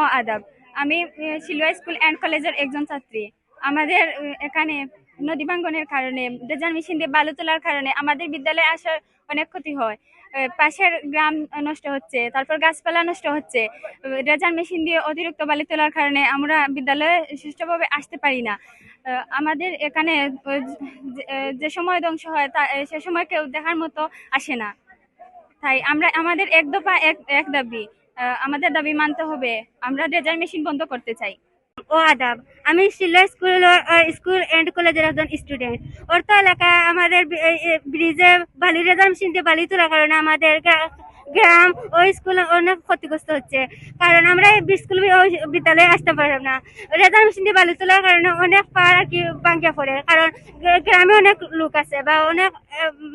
ও আদাব। আমি শিলুয়া school and কলেজের একজন ছাত্রী। আমাদের এখানে নদী ভাঙ্গনের কারণে ড্রেজার মেশিন দিয়ে বালু তোলার কারণে আমাদের বিদ্যালয়ে আসার অনেক ক্ষতি হয়। পাশের গ্রাম নষ্ট হচ্ছে, তারপর গাছপালা নষ্ট হচ্ছে। ড্রেজার মেশিন দিয়ে অতিরিক্ত বালি তোলার কারণে আমরা বিদ্যালয়ে সুষ্ঠুভাবে আসতে পারি না। আমাদের এখানে যে- সময় ধ্বংস হয়, তা সে সময় কেউ দেখার মতো আসে না। তাই আমরা, আমাদের এক দফা এক এক দাবি। আমাদের দাবি মানতে হবে। আমরা ড্রেজার মেশিন বন্ধ করতে চাই। ও আদাব, আমি শিল্লা স্কুল স্কুল এন্ড কলেজের একজন স্টুডেন্ট অর্থ এলাকা আমাদের ব্রিজে বালি, রেজার মেশিন দিয়ে বালি তোলার কারণে আমাদের গ্রাম ও স্কুল অনেক ক্ষতিগ্রস্ত হচ্ছে। কারণ আমরা এই স্কুল ও বিদ্যালয়ে আসতে পারলাম না। রেজার দিয়ে বালি তোলার কারণে অনেক পার আর কি ভাঙ্গিয়া পড়ে। কারণ গ্রামে অনেক লোক আছে বা অনেক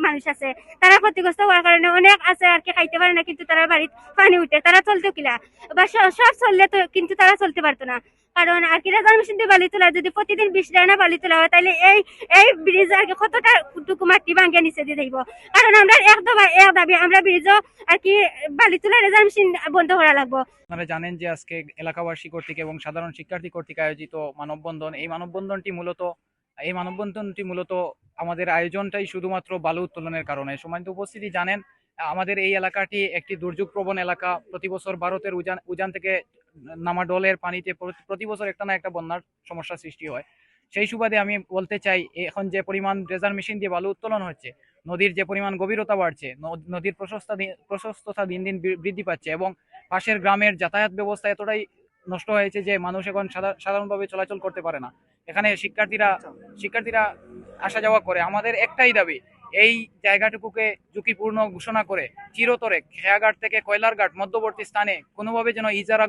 মানুষ আছে। তারা ক্ষতিগ্রস্ত হওয়ার কারণে অনেক আছে আর কি খাইতে পারে না, কিন্তু তারা বাড়িতে পানি উঠে, তারা চলতে কিলা? বা সব চললে তো কিন্তু তারা চলতে পারতো না। কারণ রেজার দিয়ে বালি তোলা, যদি প্রতিদিন বিশ ডানা বালি তোলা হয় তাহলে এই এই ব্রিজ আর কি কতটা টুকু মাটি ভাঙ্গে নিচে দিয়ে থাকব কারণ আমরা এক দফা এক দাবি, আমরা ব্রিজও আর কি বালি তোলা রেজার বন্ধ করা লাগবো। আপনারা জানেন যে আজকে এলাকাবাসী কর্তৃক এবং সাধারণ শিক্ষার্থী কর্তৃক আয়োজিত মানববন্ধন, এই মানববন্ধনটি মূলত, এই মানববন্ধনটি মূলত আমাদের আয়োজনটাই শুধুমাত্র বালু উত্তোলনের কারণে। সম্মানিত উপস্থিতি জানেন, আমাদের এই এলাকাটি একটি দুর্যোগ প্রবণ এলাকা। প্রতি বছর ভারতের উজান উজান থেকে নামা ডলের পানিতে প্র- প্রতি বছর একটা না একটা বন্যার সমস্যা সৃষ্টি হয়। সেই সুবাদে আমি বলতে চাই, এখন যে পরিমাণ ড্রেজার মেশিন দিয়ে বালু উত্তোলন হচ্ছে, নদীর যে পরিমাণ গভীরতা বাড়ছে, নদ- নদীর প্রশস্তা প্রশস্ততা দিন দিন বৃদ্ধি পাচ্ছে এবং পাশের গ্রামের যাতায়াত ব্যবস্থা এতটাই নষ্ট হয়েছে যে মানুষ এখন সাধা- সাধারণভাবে চলাচল করতে পারে না। এখানে শিক্ষার্থীরা শিক্ষার্থীরা আসা যাওয়া করে। আমাদের একটাই দাবি এই জায়গাটুকুকে ঝুঁকিপূর্ণ ঘোষণা করে চিরতরে খেয়াঘাট থেকে কয়লার ঘাট মধ্যবর্তী স্থানে কোনোভাবে যেন ইজারা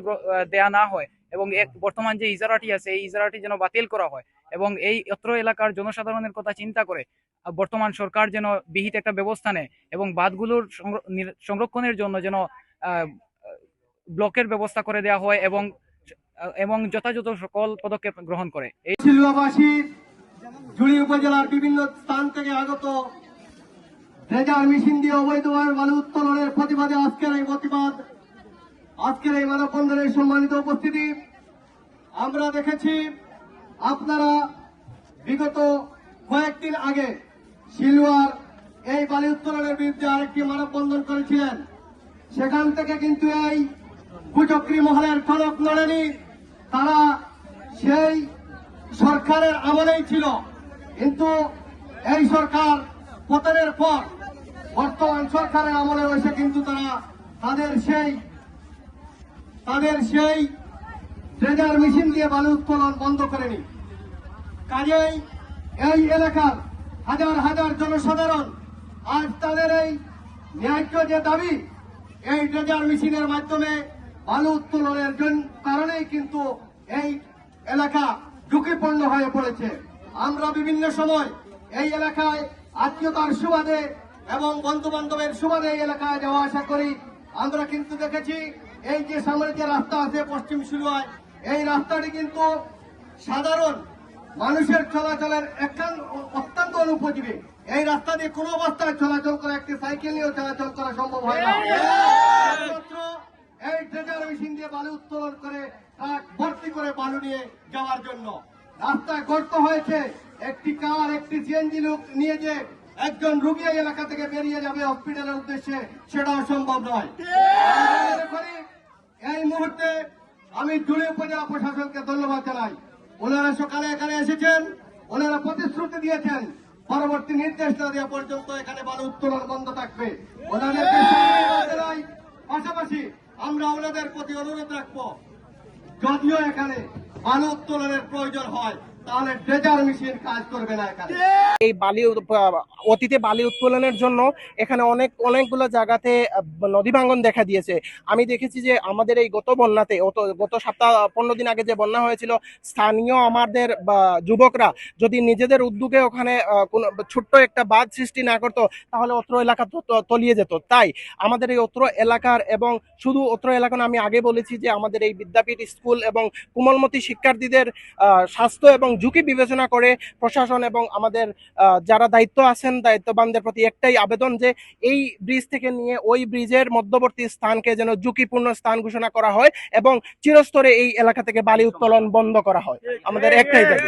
দেয়া না হয় এবং বর্তমান যে ইজারাটি আছে, এই ইজারাটি যেন বাতিল করা হয় এবং এই অত্র এলাকার জনসাধারণের কথা চিন্তা করে বর্তমান সরকার যেন বিহিত একটা ব্যবস্থা নেয় এবং বাঁধগুলোর সংর- সংরক্ষণের জন্য যেন ব্লকের ব্যবস্থা করে দেওয়া হয় এবং এবং যথাযথ সকল পদক্ষেপ গ্রহণ করে। এই শিলুয়াবাসী জুড়ি উপজেলার বিভিন্ন স্থান থেকে আগত ড্রেজার মেশিন দিয়ে অবৈধভাবে বালু উত্তোলনের প্রতিবাদে আজকের এই প্রতিবাদ। আজকের এই মানববন্ধনের সম্মানিত উপস্থিতি। আমরা দেখেছি আপনারা বিগত কয়েকদিন আগে শিলুয়ার এই বালি উত্তোলনের বিরুদ্ধে আরেকটি মানববন্ধন করেছিলেন। সেখান থেকে কিন্তু এই কুচক্রী মহলের টনক নড়েনি। তারা সেই সরকারের আমলেই ছিল। কিন্তু এই সরকার পতনের পর বর্তমান সরকারের আমলে এসে কিন্তু তারা তাদের সেই তাদের সেই ট্রেজার মেশিন দিয়ে বালু উত্তোলন বন্ধ করেনি। কাজেই এই এলাকার হাজার হাজার জনসাধারণ আজ তাদের এই ন্যায্য যে দাবি, এই ড্রেজার মেশিনের মাধ্যমে বালু উত্তোলনের কারণেই কিন্তু এই এলাকা ঝুঁকিপূর্ণ হয়ে পড়েছে। আমরা বিভিন্ন সময় এই এলাকায় আত্মীয়তার সুবাদে এবং বন্ধু বান্ধবের সুবাদে এই এলাকায় যাওয়া আসা করি। আমরা কিন্তু দেখেছি এই যে সামনে যে রাস্তা আছে পশ্চিম শিলুয়ায় এই রাস্তাটি কিন্তু সাধারণ মানুষের চলাচলের অত্যন্ত অনুপযোগী। এই রাস্তা দিয়ে কোনো অবস্থায় চলাচল করা একটি সাইকেল নিয়েও চলাচল করা সম্ভব হয় না। একমাত্র এই ড্রেজার মেশিন দিয়ে বালু উত্তোলন করে ট্রাক ভর্তি করে বালু নিয়ে যাওয়ার জন্য। রাস্তায় গর্ত হয়েছে একটি কার একটি সিএনজি লোক নিয়ে যে একজন রুগী এই এলাকা থেকে বেরিয়ে যাবে হসপিটালের উদ্দেশ্যে সেটাও সম্ভব নয়। এই মুহূর্তে আমি জুড়ে উপজেলা প্রশাসনকে ধন্যবাদ জানাই। ওনারা সকালে এখানে এসেছেন ওনারা প্রতিশ্রুতি দিয়েছেন পরবর্তী নির্দেশ না দেওয়া পর্যন্ত এখানে বালু উত্তোলন বন্ধ থাকবে। জানাই। পাশাপাশি আমরা ওনাদের প্রতি অনুরোধ রাখব যদিও এখানে বালু উত্তোলনের প্রয়োজন হয় এই বালি অতীতে বালি উত্তোলনের জন্য এখানে অনেক, অনেকগুলো জায়গাতে নদী ভাঙ্গন দেখা দিয়েছে। আমি দেখেছি যে আমাদের এই গত বন্যাতে গত সপ্তাহ, পনেরো দিন আগে যে বন্যা হয়েছিল, স্থানীয় আমাদের যুবকরা যদি নিজেদের উদ্যোগে ওখানে কোনো ছোট্ট একটা বাঁধ সৃষ্টি না করতো, তাহলে অত্র এলাকা তলিয়ে যেত। তাই আমাদের এই অত্র এলাকার এবং শুধু অত্র এলাকা আমি আগে বলেছি যে আমাদের এই বিদ্যাপীঠ স্কুল এবং কোমলমতি শিক্ষার্থীদের স্বাস্থ্য এবং ঝুঁকি বিবেচনা করে প্রশাসন এবং আমাদের যারা দায়িত্ব আছেন, দায়িত্ববানদের প্রতি একটাই আবেদন যে এই ব্রিজ থেকে নিয়ে ওই ব্রিজের মধ্যবর্তী স্থানকে যেন ঝুঁকিপূর্ণ স্থান ঘোষণা করা হয় এবং চিরস্তরে এই এলাকা থেকে বালি উত্তোলন বন্ধ করা হয়। আমাদের একটাই দাবি।